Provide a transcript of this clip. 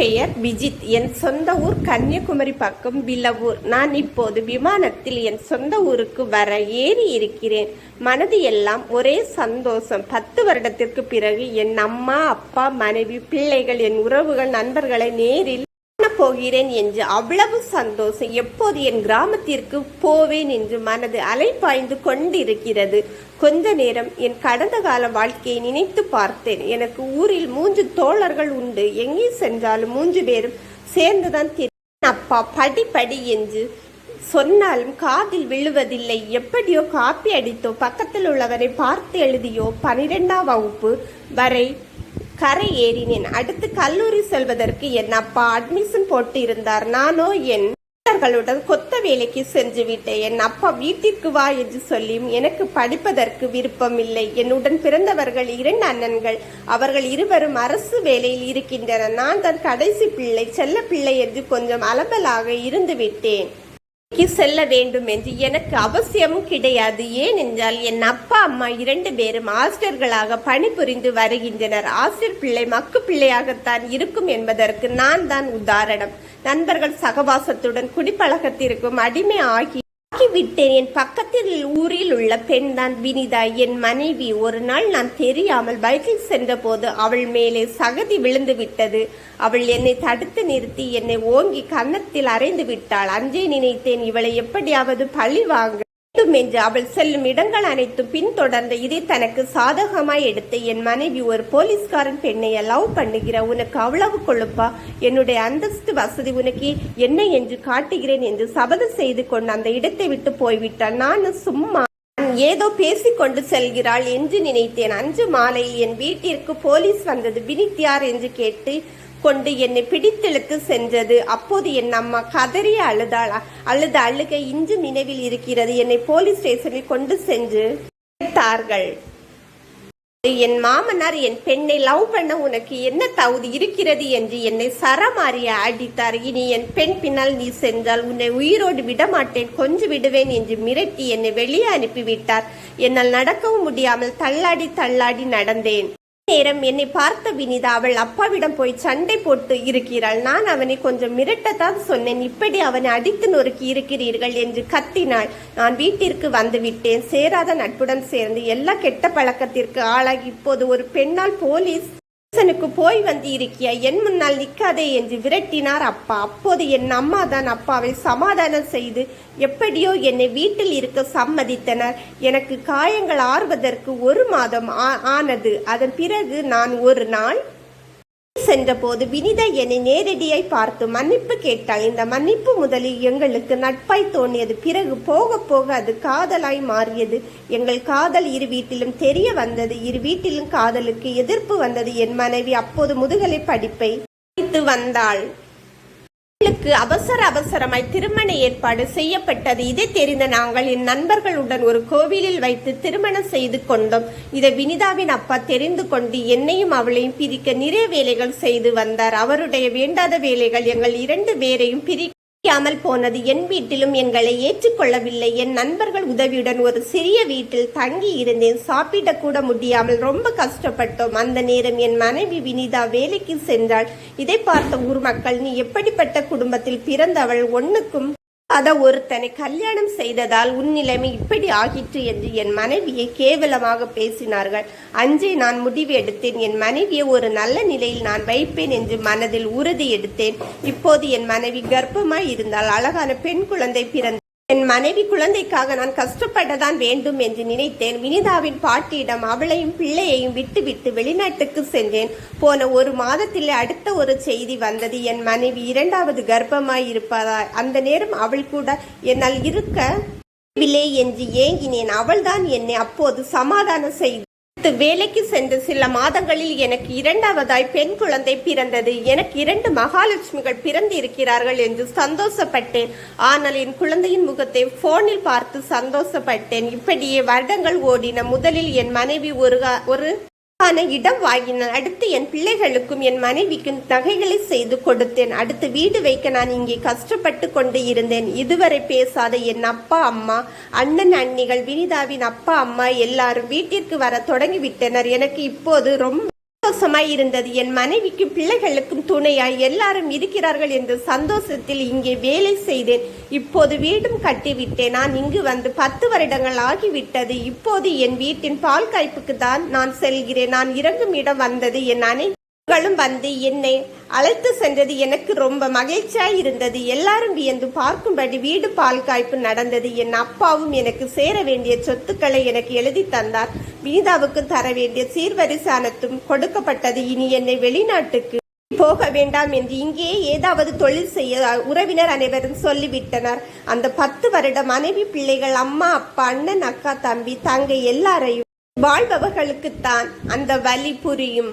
பெயர் விஜித். என் சொந்த ஊர் கன்னியாகுமரி பக்கம் விலவூர் நான் இப்போது விமானத்தில் என் சொந்த ஊருக்கு வர ஏறி இருக்கிறேன். மனது எல்லாம் ஒரே சந்தோஷம். பத்து வருடத்திற்கு பிறகு என் அம்மா அப்பா மனைவி பிள்ளைகள் என் உறவுகள் நண்பர்களை நேரில் போகிறேன் என்று அவ்வளவு சந்தோஷம் எப்போது என் கிராமத்திற்கு போவேன் என்று மனது அலைப்பாய்ந்து கொண்டிருக்கிறது. கொஞ்ச நேரம் என் கடந்த கால வாழ்க்கையை நினைத்து பார்த்தேன். எனக்கு ஊரில் மூன்று தோழர்கள் உண்டு. எங்கே சென்றாலும் மூன்று பேரும் சேர்ந்துதான் அப்பா படி படி என்று சொன்னாலும் காதில் விழுவதில்லை. எப்படியோ காப்பி அடித்தோ பக்கத்தில் உள்ளவரை பார்த்து எழுதியோ பனிரெண்டாம் வகுப்பு வரை கரை ஏறினேன். அடுத்து கல்லூரி செல்வதற்கு என் அப்பா அட்மிஷன் போட்டு இருந்தார் நானோ என் நண்பர்களுடன் கொத்த வேலைக்கு சென்று விட்டேன். என் அப்பா வீட்டிற்கு வா என்று சொல்லியும் எனக்கு படிப்பதற்கு விருப்பம் இல்லை. என்னுடன் பிறந்தவர்கள் இரண்டு அண்ணன்கள். அவர்கள் இருவரும் அரசு வேலையில் இருக்கின்றனர். நான் தான் கடைசி பிள்ளை செல்ல பிள்ளை என்று கொஞ்சம் அலபலாக இருந்து விட்டேன். செல்ல வேண்டும் என்று எனக்கு அவசியமும் கிடையாது. ஏனென்றால் என் அப்பா அம்மா இரண்டு பேரும் ஆசிரியர்களாக பணிபுரிந்து வருகின்றனர். ஆசிரியர் பிள்ளை மக்கு பிள்ளையாகத்தான் இருக்கும் என்பதற்கு நான் தான் உதாரணம். நண்பர்கள் சகவாசத்துடன் குடிப்பழக்கத்திற்கும் அடிமை ஆகி விட்டேன் என் பக்கத்தில் ஊரில் உள்ள பெண் தான் வினிதா. என் மனைவி ஒரு நாள் நான் தெரியாமல் பைக்கில் சென்றபோது அவள் மேலே சகதி விழுந்து விட்டது. அவள் என்னை தடுத்து நிறுத்தி என்னை ஓங்கி கன்னத்தில் அறைந்து விட்டாள். அஞ்சே நினைத்தேன் இவளை எப்படியாவது பழி வாங்க வேண்டும் என்று அவள் செல்லும் இடங்கள் அனைத்தும் பின்தொடர்ந்து இதை தனக்கு சாதகமாய் எடுத்து என் மனைவி ஒரு போலீஸ்காரன் பெண்ணை லவ் பண்ணுகிற உனக்கு அவ்வளவு கொழுப்பா? என்னுடைய அந்தஸ்து வசதி உனக்கு என்ன என்று காட்டுகிறேன் என்று சபதம் செய்து கொண்டு அந்த இடத்தை விட்டு போய்விட்டாள். நான் சும்மா நான் ஏதோ பேசிக்கொண்டு செல்கிறாள் என்று நினைத்தேன். அன்று மாலையில் என் வீட்டிற்கு போலீஸ் வந்தது. வினித் யார் என்று கேட்டு கொண்டு என்னை பிடித்தெழுத்து சென்றது. அப்போது என் அம்மா கதறி அழுதாள். அழுத அழுகை இன்று நினைவில் இருக்கிறது. என்னை போலீஸ் ஸ்டேஷனில் கொண்டு சென்று சேர்த்தார்கள் என் மாமனார் என் பெண்ணை லவ் பண்ண உனக்கு என்ன தகுதி இருக்கிறது என்று என்னை சரமாறிய அடித்தார். இனி என் பெண் பின்னால் நீ சென்றால் உன்னை உயிரோடு விடமாட்டேன். கொஞ்சம் விடுவேன் என்று மிரட்டி என்னை வெளியே அனுப்பிவிட்டார். என்னால் நடக்கவும் முடியாமல் தள்ளாடி தள்ளாடி நடந்தேன். நேரம் என்னை பார்த்த வினிதா அவள் அப்பாவிடம் போய் சண்டை போட்டு இருக்கிறாள். நான் அவனை கொஞ்சம் மிரட்டத்தான் சொன்னேன். இப்படி அவனை அடித்து நொறுக்கி இருக்கிறீர்கள் என்று கத்தினாள். நான் வீட்டிற்கு வந்துவிட்டேன். சேராத நட்புடன் சேர்ந்து எல்லா கெட்ட பழக்கத்திற்கு ஆளாகி இப்போது ஒரு பெண்ணால் போலீஸ் அரசனுக்கு போய் வந்து இருக்கியா என் முன்னால் நிற்காதே என்று விரட்டினார் அப்பா. அப்போது என் அம்மா தான் அப்பாவை சமாதானம் செய்து எப்படியோ என்னை வீட்டில் இருக்க சம்மதித்தனர். எனக்கு காயங்கள் ஆறுவதற்கு ஒரு மாதம் ஆ- ஆனது. அதன் பிறகு நான் ஒரு நாள் சென்றபோது வினிதா என்னை நேரடியாய் பார்த்து மன்னிப்பு கேட்டாள். இந்த மன்னிப்பு முதலில் எங்களுக்கு நட்பாய் தோன்றியது. பிறகு போக போக அது காதலாய் மாறியது. எங்கள் காதல் இரு வீட்டிலும் தெரிய வந்தது. இரு வீட்டிலும் காதலுக்கு எதிர்ப்பு வந்தது. என் மனைவி அப்போது முதுகலை படிப்பை படித்து வந்தாள். பெண்ணுக்கு அவசர அவசரமாய் திருமண ஏற்பாடு செய்யப்பட்டது. இதை தெரிந்த நாங்கள் என் நண்பர்களுடன் ஒரு கோவிலில் வைத்து திருமணம் செய்து கொண்டோம். இதை வினிதாவின் அப்பா தெரிந்து கொண்டு என்னையும் அவளையும் பிரிக்க நிறைய வேலைகள் செய்து வந்தார். அவருடைய வேண்டாத வேலைகள் எங்கள் இரண்டு பேரையும் முடியாமல் போனது. என் வீட்டிலும் எங்களை ஏற்றுக்கொள்ளவில்லை. என் நண்பர்கள் உதவியுடன் ஒரு சிறிய வீட்டில் தங்கி இருந்தேன் சாப்பிட கூட முடியாமல் ரொம்ப கஷ்டப்பட்டோம். அந்த நேரம் என் மனைவி வினிதா வேலைக்கு சென்றாள். இதை பார்த்த ஊர் மக்கள் நீ எப்படிப்பட்ட குடும்பத்தில் பிறந்தவள்? ஒண்ணுக்கும் அதை ஒருத்தனை கல்யாணம் செய்ததால் உன் நிலைமை இப்படி ஆகிற்று என்று என் மனைவியை கேவலமாக பேசினார்கள். அஞ்சே நான் முடிவு எடுத்தேன். என் மனைவியை ஒரு நல்ல நிலையில் நான் வைப்பேன் என்று மனதில் உறுதி எடுத்தேன். இப்போது என் மனைவி கர்ப்பமாய் இருந்தால் அழகான பெண் குழந்தை பிறந்த என் மனைவி குழந்தைக்காக நான் கஷ்டப்படதான் வேண்டும் என்று நினைத்தேன். வினிதாவின் பாட்டியிடம் அவளையும் பிள்ளையையும் விட்டுவிட்டு வெளிநாட்டுக்கு சென்றேன். போன ஒரு மாதத்தில் அடுத்த ஒரு செய்தி வந்தது. என் மனைவி இரண்டாவது கர்ப்பமாய் இருப்பதா அந்த நேரம் அவள் கூட என்னால் இருக்க என்று ஏங்கினேன். அவள்தான் என்னை அப்போது சமாதானம் செய்து வேலைக்கு சென்ற சில மாதங்களில் எனக்கு இரண்டாவதாய் பெண் குழந்தை பிறந்தது. எனக்கு இரண்டு மகாலட்சுமிகள் பிறந்து இருக்கிறார்கள் என்று சந்தோஷப்பட்டேன். ஆனால் என் குழந்தையின் முகத்தை போனில் பார்த்து சந்தோஷப்பட்டேன். இப்படியே வருடங்கள் ஓடின. முதலில் என் மனைவி ஒரு கா- ஒரு ஆன இடம் வாங்கினான் அடுத்து என் பிள்ளைகளுக்கும் என் மனைவிக்கும் நகைகளை செய்து கொடுத்தேன். அடுத்து வீடு வைக்க நான் இங்கே கஷ்டப்பட்டு கொண்டு இருந்தேன். இதுவரை பேசாத என் அப்பா அம்மா அண்ணன் அண்ணிகள் வினிதாவின் அப்பா அம்மா எல்லாரும் வீட்டிற்கு வர தொடங்கிவிட்டனர். எனக்கு இப்போது ரொம்ப சந்தோஷமாய் இருந்தது. என் மனைவிக்கும் பிள்ளைகளுக்கும் துணையாய் எல்லாரும் இருக்கிறார்கள் என்ற சந்தோஷத்தில் இங்கே வேலை செய்தேன். இப்போது வீடும் கட்டிவிட்டேன். நான் இங்கு வந்து பத்து வருடங்கள் ஆகிவிட்டது. இப்போது என் வீட்டின் பால் காய்ப்புக்கு தான் நான் செல்கிறேன். நான் இறங்கும் இடம் வந்தது. என் அனை மக்களும் வந்து என்னை அழைத்து சென்றது எனக்கு ரொம்ப மகிழ்ச்சியாய் இருந்தது. எல்லாரும் வியந்து பார்க்கும்படி வீடு பால் காய்ப்பு நடந்தது. என் அப்பாவும் எனக்கு சேர வேண்டிய சொத்துக்களை எனக்கு எழுதி தந்தார். வீதாவுக்கு தர வேண்டிய சீர்வரிசானத்தும் கொடுக்கப்பட்டது. இனி என்னை வெளிநாட்டுக்கு போக வேண்டாம் என்று இங்கேயே ஏதாவது தொழில் செய்ய உறவினர் அனைவரும் சொல்லிவிட்டனர். அந்த பத்து வருட மனைவி பிள்ளைகள் அம்மா அப்பா அண்ணன் அக்கா தம்பி தங்கை எல்லாரையும் வாழ்பவர்களுக்குத்தான் அந்த வழி புரியும்.